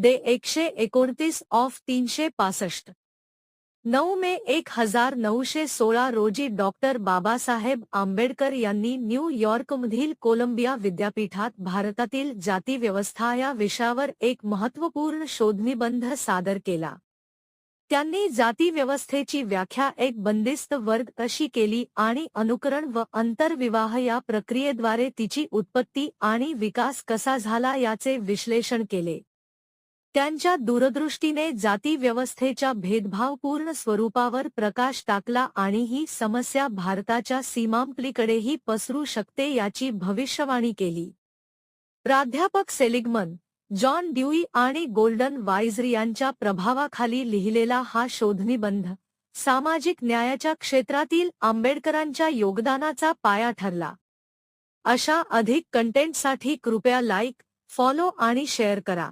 दे एकशे एकोणतीस ऑफ तीनशे पासष्ट. नऊ मे एक हजार नऊशे सोळा रोजी डॉक्टर बाबासाहेब आंबेडकर यांनी न्यूयॉर्कमधील कोलंबिया विद्यापीठात भारतातील जातीव्यवस्था या विषयावर एक महत्त्वपूर्ण शोधनिबंध सादर केला. त्यांनी जातीव्यवस्थेची व्याख्या एक बंदिस्त वर्ग अशी केली आणि अनुकरण व आंतरविवाह या प्रक्रियेद्वारे तिची उत्पत्ती आणि विकास कसा झाला याचे विश्लेषण केले. त्यांच्या दूरदृष्टीने जातीव्यवस्थेच्या भेदभावपूर्ण स्वरूपावर प्रकाश टाकला आणि ही समस्या भारताच्या सीमांपलीकडेही पसरू शकते याची भविष्यवाणी केली. प्राध्यापक सेलिग्मन जॉन ड्यूई आणि गोल्डन वाईजर यांच्या प्रभावाखाली लिहिलेला हा शोधनिबंध सामाजिक न्यायाच्या क्षेत्रातील आंबेडकरांच्या योगदानाचा पाया ठरला. अशा अधिक कंटेंटसाठी कृपया लाईक फॉलो आणि शेअर करा.